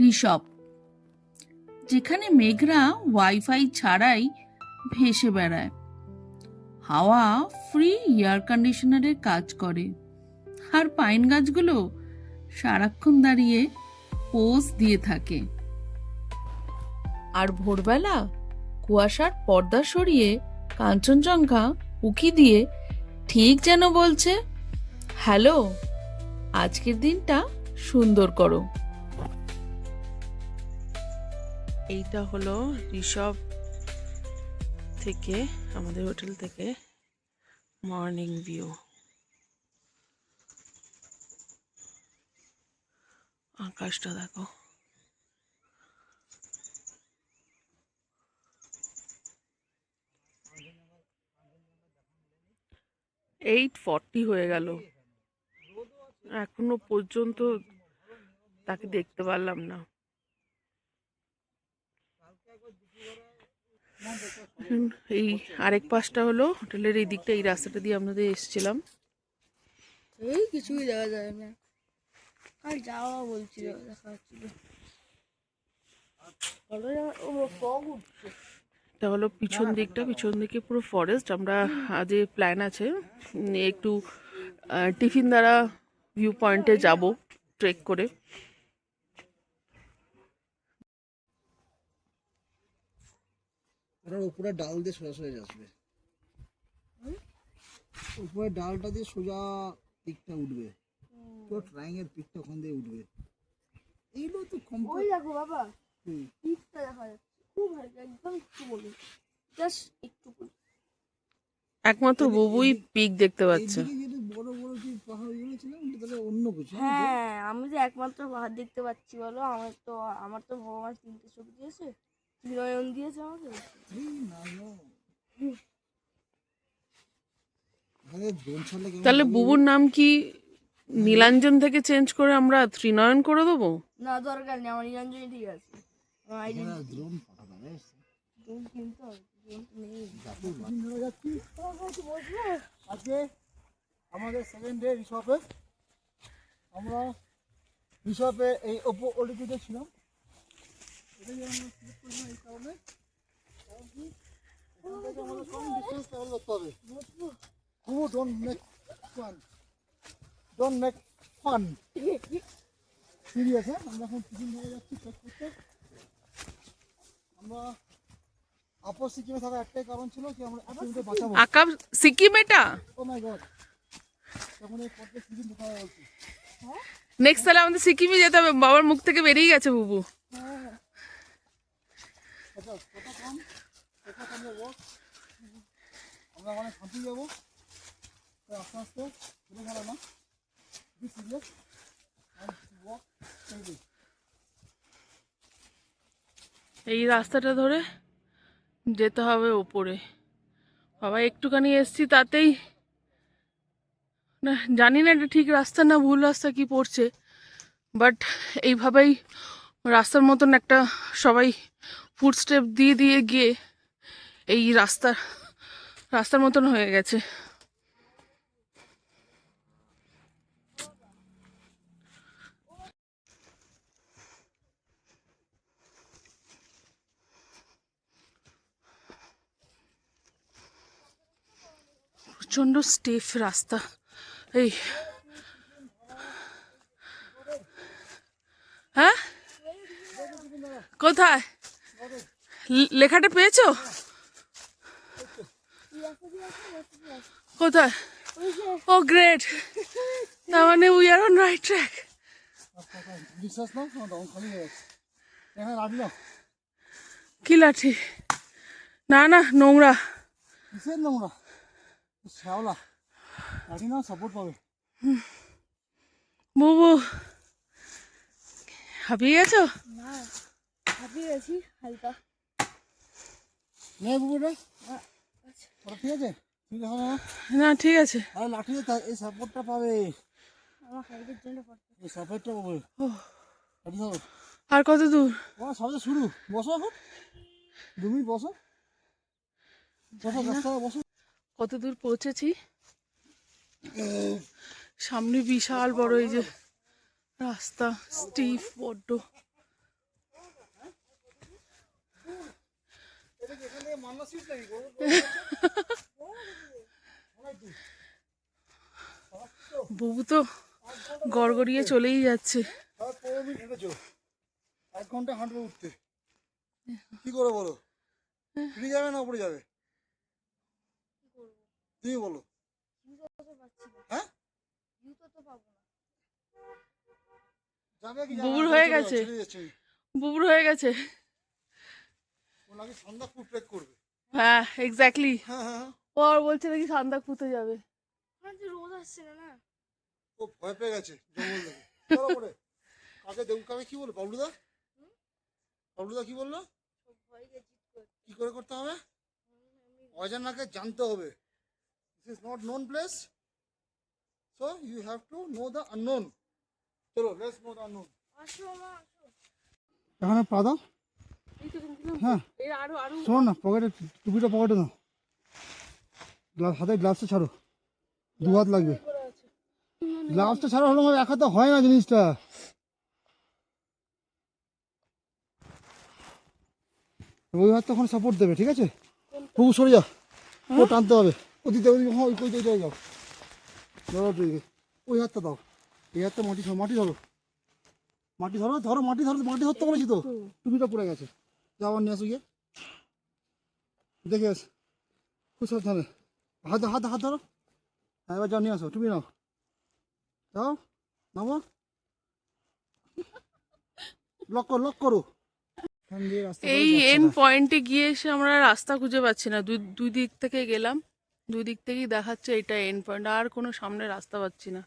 ঋষভ। যেখানে মেঘরা ওয়াইফাই ছাড়াই ভেসে বেড়ায়। হাওয়া ফ্রি এয়ার কন্ডিশনারের কাজ করে। আর পাইন গাছগুলো সারাক্ষণ দাঁড়িয়ে পোজ দিয়ে থাকে। আর ভোরবেলা কুয়াশার পর্দা সরিয়ে কাঞ্চনজঙ্ঘা উকি দিয়ে ঠিক যেন বলছে, হ্যালো, আজকের দিনটা সুন্দর করো। এইটা হলো ঋষভ থেকে, আমাদের হোটেল থেকে, মর্নিং ভিউ। আকাশটা দেখো। এইট ফর্টি হয়ে গেল। এখনও পর্যন্ত তাকে দেখতে পারলাম না। এই আরেক পাশটা হলো হোটেলের এই দিকটা এই রাস্তাটা দিয়ে আপনাদের এসেছিলাম। এই কিছুই দেখা যায় না। আর যাওয়া বলছিল দেখা যাচ্ছিল এটা হলো পিছন দিকটা পিছন দিকে পুরো ফরেস্ট আমরা আজ প্ল্যান আছে একটু টিফিন দ্বারা ভিউ পয়েন্টে যাব ট্রেক করে। ওটার উপরে ডাল দিয়ে সোজা সোজা আসবে উপরে ডালটা দিয়ে সোজা পিকটা উঠবে। পুরো ট্রায়াঙ্গেল পিকটা ওখান দিয়ে উঠবে। এইগুলো তো কম ওই দেখো বাবা পিকটা দেখা যাচ্ছে। খুব হালকা একদম একটু বলি জাস্ট একটু বলি একমাত্র বুবুই পিক দেখতে পাচ্ছে। বড় বড় যে পাহাড় ওইগুলো ছিল ওটা তাহলে অন্য কিছু হ্যাঁ আমি যে একমাত্র পাহাড় দেখতে পাচ্ছি বলো আমার তো আমার তো ভগবান তিনটে ছবি দিয়েছে। ত্রিনয়ন দিয়েছে আমাকে তাহলে বুবুর নাম কি নীলাঞ্জন থেকে চেঞ্জ করে আমরা ত্রিনয়ন করে দেবো? না দরকার নেই আমার নিরঞ্জনই ঠিক আছে। আজকে আমাদের সেকেন্ড ডে রিসপে আমরা রিসপে এই ওপো ওলিটিতে ছিলাম। সিরিয়াস হ্যাঁ আমরা এখন টিফিন ধরে যাচ্ছি চেক করতে আমরা আপর সিকিমে থাকার একটাই কারণ ছিল কি আমরা সিকিমকে বাঁচাবো আকাব সিকিম এটা? ও মাই গড তখন এই পথে সিকিম কোথায় বলছি নেক্সট তাহলে আমাদের সিকিমে যেতে হবে। বাবার মুখ থেকে বেরিয়ে গেছে বুবু। আমরা অনেক হাঁপিয়ে যাব আস্তে আস্তে ঘুরে না এই রাস্তাটা ধরে যেতে হবে ওপরে বাবা, একটুখানি এসছি তাতেই। না, জানি না এটা ঠিক রাস্তা না ভুল রাস্তা কি পড়ছে বাট এইভাবেই রাস্তার মতন একটা সবাই ফুটস্টেপ দিয়ে দিয়ে গিয়ে এই রাস্তা, রাস্তার মতন হয়ে গেছে। প্রচণ্ড স্টেফ রাস্তা। এই। হ্যাঁ? কোথায়? লেখাটা পেয়েছ? কোথায়? ও গ্রেট তার মানে we are on right track কি লাঠি? না না নোংরা। নোংরা? শ্যাওলা। রাখি না সাপোর্ট পাবে। বুবু হাঁপিয়ে গেছো? না। হাঁপিয়ে গেছি হালকা। নে বুবুটা ওটা ঠিক আছে? ঠিক আছে না? ঠিক আছে। আরে লাঠি এই সাপোর্টটা পাবে। আমার হাইটের জন্য পড়তে। এই সাপোর্টটা পাবে। আর কত দূর? ও শুরু। বসো এখন। দু মিনিট বসো। বসো রাস্তায় বসো। কত দূর পৌঁছেছি? সামনে বিশাল বড় এই যে রাস্তা স্টিফ বড্ড। বুবু তো গড়গড়িয়ে চলেই যাচ্ছে। এক ঘণ্টা হাঁটবে উঠতে। কি করে বলো? ফিরে যাবে না উপরে যাবে? তুমি বলো। হ্যাঁ? বুবুর হয়ে গেছে। বুবুর হয়ে গেছে। নাকি সন্ধ্যা ফুট প্যাক করবে। হ্যাঁ এক্স্যাক্টলি হ্যাঁ হ্যাঁ। ও আর বলছে নাকি সান্দাকপুরতে যাবে। রোদ আসছে না না? ও ভয় পেয়ে গেছে জঙ্গল দেখে। চলো পরে কাকে দেবু কাকে কি বলল? বাবলুদা? বাবলুদা কি বলল? ভয় কি করে করতে হবে? অজানাকে জানতে হবে। This is not known place so you have to know the unknown চলো লেটস নো দ্য আননোন আসো মা এখানে পা দাও। হ্যাঁ। শোনো না পকেটে টুপিটা পকেটে নাও। গ্লাস হাতে গ্লাসটা ছাড়ো। দু হাত লাগবে। গ্লাসটা ছাড়া হলো এক হাতে হয় না জিনিসটা। ওই হাত তখন সাপোর্ট দেবে ঠিক আছে? খুব সরে যা। ও টানতে হবে। ওদিকে ওদিকে হ্যাঁ ওই ওই জায়গায় যাও। ওই হাতটা দাও। এই হাতটা মাটি ধরো মাটি ধরো। মাটি ধরো ধরো মাটি ধরো মাটি ধরতে বলেছি তো। টুপিটা পড়ে গেছে। যাও আবার নিয়ে আসো গিয়ে। দেখে আস খুব সাবধানে। হাত হাত হাত ধরো। হ্যাঁ এবার যাও নিয়ে আসো। টুপি নাও। যাও নামো। লক করো লক করো। এই এন পয়েন্টে গিয়ে এসে আমরা রাস্তা খুঁজে পাচ্ছি না। দুই দুই দিক থেকে গেলাম। দুই দিক থেকেই দেখাচ্ছে এটা এন পয়েন্ট আর কোনো সামনে রাস্তা পাচ্ছি না।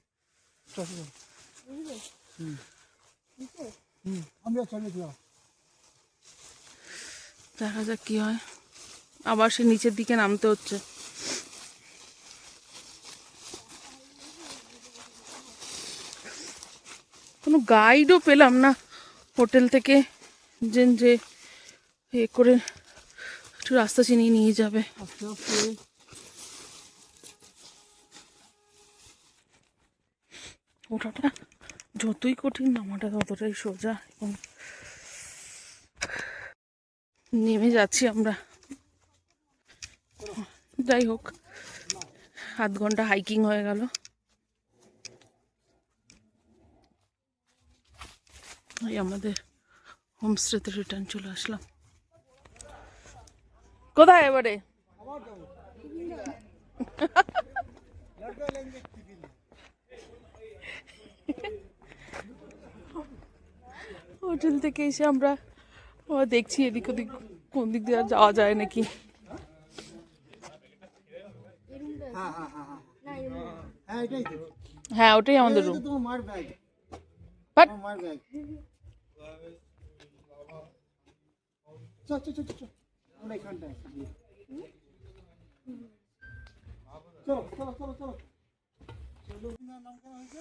হুম। হুম। আমি দেখা যাক কি হয়। আবার সে নিচের দিকে নামতে হচ্ছে। কোনো গাইডও পেলাম না হোটেল থেকে। যে যে এ করে একটু রাস্তা চিনিয়ে নিয়ে যাবে। আস্তে ওঠাটা যতই কঠিন নামাটা ততটাই সোজা এবং নেমে যাচ্ছি আমরা। যাই হোক, আধ ঘণ্টা হাইকিং হয়ে গেল। আমাদের হোমস্টেতে রিটার্ন চলে আসলাম। কোথায় এবারে? হোটেল থেকে এসে আমরা আবার দেখছি এদিক ওদিক কোন দিক দিয়ে আর যাওয়া যায় নাকি? হ্যাঁ ওটাই আমাদের রুম চল চল চল চল আমরা এখানটায় থাকি। চলো চলো চলো চলো লোকনার নাম কেন হয়েছে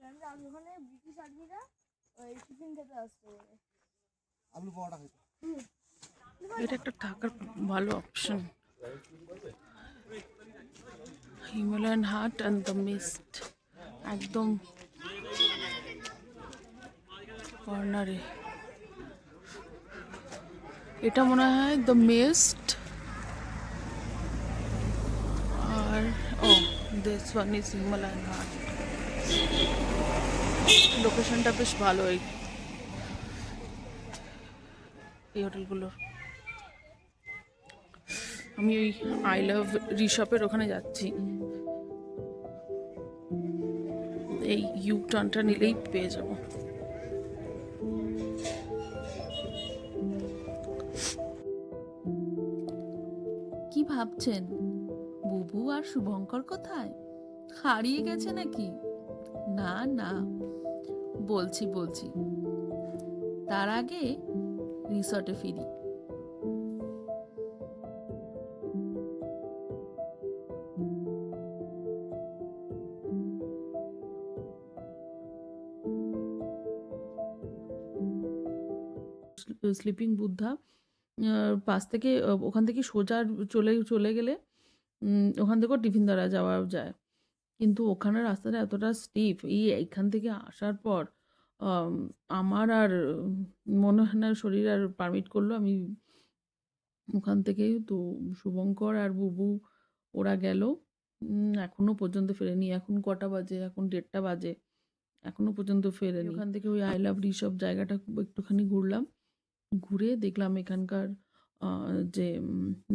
আমি ওখানে ব্রিটিশ আর্মিরা ওই টিফিন খেতে আসতো। আলু পাওয়াটা হয়েছে এটা একটা থাকার ভালো option Himalayan hut and the mist একদম কর্নারে এটা মনে হয় দ্য মিস্ট আর ও this one is Himalayan hut লোকেশনটা বেশ ভালো এই হোটেলগুলোর। আমি ওই আই লাভ রিশপের ওখানে যাচ্ছি। এই ইউ টার্নটা নিলেই পেয়ে যাব। কি ভাবছেন? বুবু আর শুভঙ্কর কোথায়? হারিয়ে গেছে নাকি? না না। বলছি বলছি। তার আগে রিসর্টে ফিরি। স্লিপিং বুদ্ধা পাশ থেকে ওখান থেকে সোজা চলে চলে গেলে ওখান থেকেও টিফিন দ্বারা যাওয়া যায়। কিন্তু ওখানে রাস্তাটা এতটা স্টিফ এই এইখান থেকে আসার পর আমার আর মনে হয় না শরীর আর পারমিট করল। আমি ওখান থেকে তো শুভঙ্কর আর বুবু ওরা গেল। উম এখনও পর্যন্ত ফেরেনি। এখন কটা বাজে? এখন দেড়টা বাজে। এখনও পর্যন্ত ফেরেনি। ওখান থেকে ওই আই লাভ ঋষভ জায়গাটা একটুখানি ঘুরলাম। ঘুরে দেখলাম এখানকার যে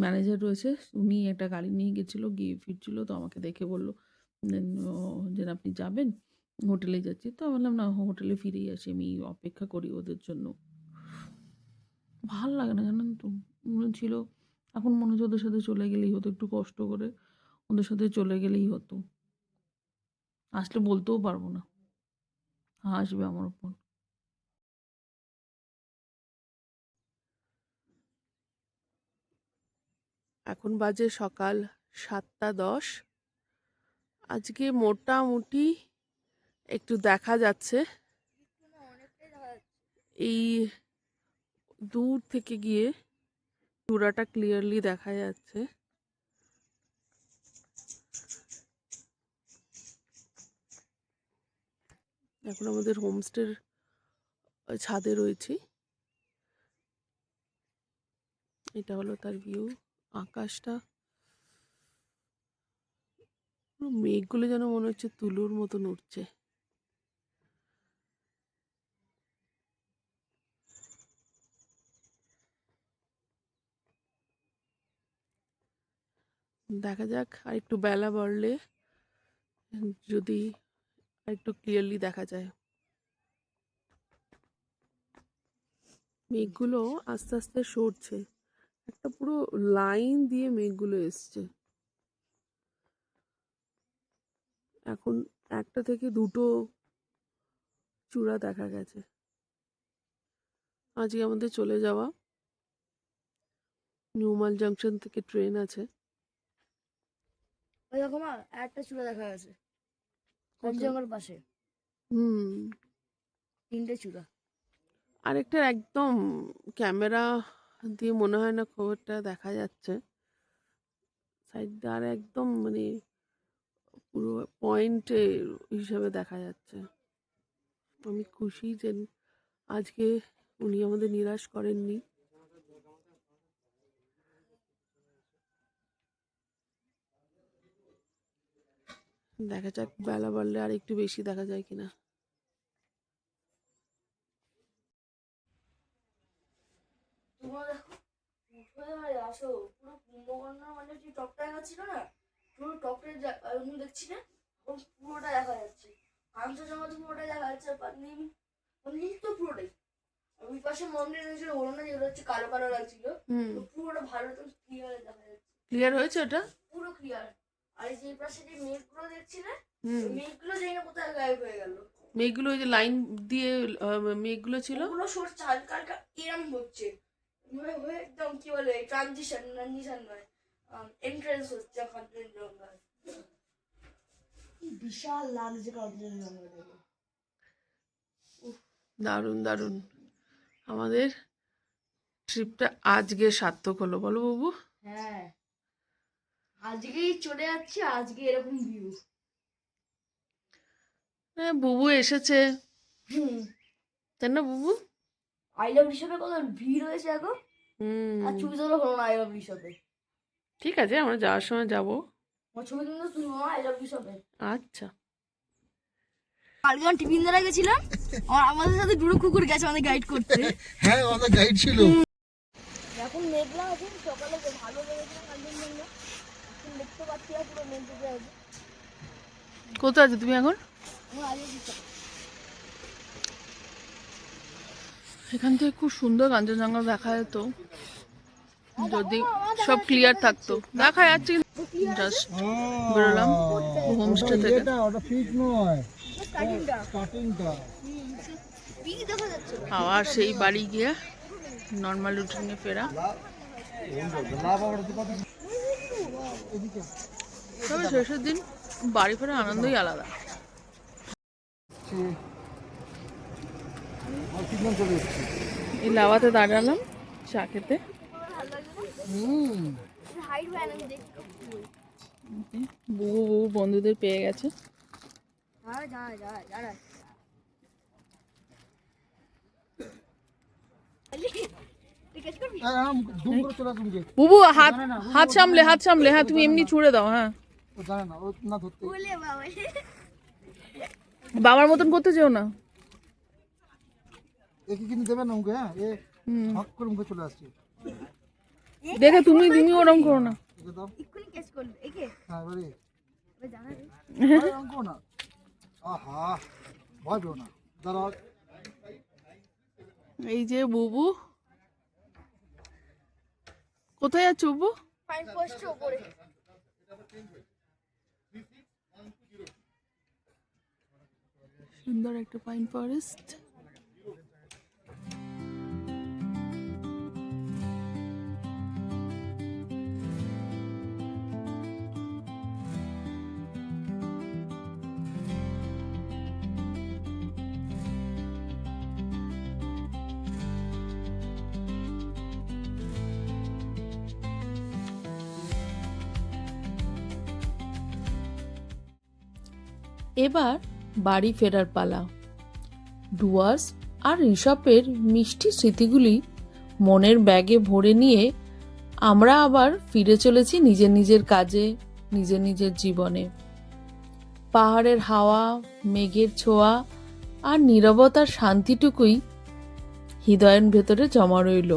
ম্যানেজার রয়েছে উনি একটা গাড়ি নিয়ে গেছিল গিয়ে ফিরছিল তো আমাকে দেখে বলল দেন ও যে, "আপনি যাবেন?" হোটেলে যাচ্ছি। তো বললাম, "না হোটেলে ফিরেই আসি। আমি অপেক্ষা করি ওদের জন্য।" ভালো লাগে না জানেন তো? মনে ছিল এখন মনে হচ্ছে ওদের সাথে চলে গেলেই হতো। একটু কষ্ট করে ওদের সাথে চলে গেলেই হতো। আসলে বলতেও পারব না। হাসবে আমার উপর। এখন বাজে সকাল ৭টা ১০ আজকে মোটামুটি একটু দেখা যাচ্ছে। এই দূর থেকে গিয়ে চূড়াটা ক্লিয়ারলি দেখা যাচ্ছে। এখন আমাদের হোমস্টের ছাদে রয়েছি। এটা হলো তার ভিউ আকাশটা। পুরো মেঘগুলো যেন মনে হচ্ছে তুলোর মতন উঠছে দেখা যাক আর একটু বেলা বাড়লে যদি আর একটু ক্লিয়ারলি দেখা যায়। মেঘগুলো আস্তে আস্তে সরছে। একটা পুরো লাইন দিয়ে মেঘগুলো এসছে। এখন একটা থেকে দুটো চূড়া দেখা গেছে। আজকে আমাদের চলে যাওয়া নিউমাল জাংশন থেকে ট্রেন আছে। ওই দেখো মা একটা চূড়া দেখা গেছে। কাঞ্চনজঙ্ঘার পাশে। হুম। তিনটে চূড়া। আরেকটা একদম ক্যামেরা দিয়ে মনে হয় না খবরটা দেখা যাচ্ছে। সাইড আর একদম মানে পুরো পয়েন্টে হিসাবে দেখা যাচ্ছে। আমি খুশি যে আজকে উনি আমাদের নিরাশ করেননি। দেখা যাক বেলা বাড়লে আর একটু বেশি দেখা যায় কিনা। আসো, পুরো কুম্ভকর্ণ মানে যে টপটা না? পুরো টপের আমি দেখছি না? এখন পুরোটা দেখা যাচ্ছে। কাঞ্চনজঙ্ঘা তো পুরোটাই দেখা যাচ্ছে আর নীল তো পুরোটাই। ওই পাশে মন্দির রয়েছে হলো না যেগুলো হচ্ছে কালো কালো লাগছিল পুরোটা ভালো তো ক্লিয়ার দেখা যাচ্ছে। ক্লিয়ার হয়েছে ওটা? পুরো ক্লিয়ার আর যে পাশে যে মেঘগুলো দেখছি না মেঘগুলো যাই না কোথায় গায়েব হয়ে গেল। মেঘগুলো ওই যে লাইন দিয়ে মেঘগুলো ছিল? ওগুলো সরছে হালকা হালকা এরম হচ্ছে। হয়ে একদম কি বলে ট্রানজিশন ট্রানজিশন নয়। এন্ট্রেন্স হচ্ছে কাঞ্চনজঙ্ঘার বিশাল লাগছে কাঞ্চনজঙ্ঘা দেখে দারুণ দারুণ। আমাদের ট্রিপটা আজকে সার্থক হলো বলো বাবু। হ্যাঁ। আজকেই চলে যাচ্ছে আজকে এরকম ভিউ হ্যাঁ বুবু এসেছে। হুম। তাই না বুবু? আই লাভ ঋষভে কত ভিড় হয়েছে এখন? হুম। আর ছবি তোলা হলো না আই লাভ ঋষভে ঠিক আছে আমরা যাওয়ার সময় যাব। আচ্ছা। কালকে টিফিন দ্বারা গেছিলাম আমার আমাদের সাথে দুটো কুকুর গেছে আমাদের গাইড করতে। হ্যাঁ আমাদের গাইড ছিল। এখন মেঘলা আছে সকালে ভালো লেগেছিল কাঞ্চনজঙ্ঘা এখন দেখতে পাচ্ছি না পুরো মেঘ আছে। কোথায় আছো তুমি এখন? এখান থেকে খুব সুন্দর কাঞ্চনজঙ্ঘা দেখা যেত। যদি সব ক্লিয়ার থাকতো। দেখা যাচ্ছে জাস্ট বেরোলাম হোমস্টে থেকে। আবার সেই বাড়ি গিয়ে নর্মাল রুটিনে ফেরা। তবে শেষের দিন বাড়ি ফেরার আনন্দই আলাদা। এই লাভাতে দাঁড়ালাম চা খেতে হুম হাইট হয় না দেখতে বুবু বুবু বন্ধুদের পেয়ে গেছে। বুবু হাত হাত সামলে হাত সামলে। হ্যাঁ তুমি এমনি ছুড়ে দাও হ্যাঁ। বাবার মতন করতে যেও না। একে কিন্তু দেবে না মুখে হ্যাঁ। এ। হক করে মুখে চলে আসছে। দেখে তুমি তুমি ওরম করো না। এক্ষুনি কেস করবে একে? হ্যাঁ এবারে। জানা রে আরে এরকম করো না। আহা ভয় পেও না। দাঁড়াও। এই যে বুবু। কোথায় আছো বুবু? ফাইন পোস্ট ওপরে সুন্দর একটা পাইন ফরেস্ট এবার বাড়ি ফেরার পালা। ডুয়ার্স আর ঋষপের মিষ্টি স্মৃতিগুলি মনের ব্যাগে ভরে নিয়ে আমরা আবার ফিরে চলেছি নিজের নিজের কাজে নিজের নিজের জীবনে। পাহাড়ের হাওয়া, মেঘের ছোঁয়া আর নীরবতার শান্তিটুকুই হৃদয়ের ভেতরে জমা রইল।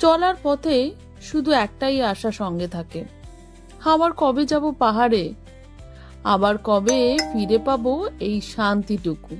চলার পথে শুধু একটাই আশা সঙ্গে থাকে আবার কবে যাব পাহাড়ে? আবার কবে ফিরে পাবো এই শান্তিটুকু?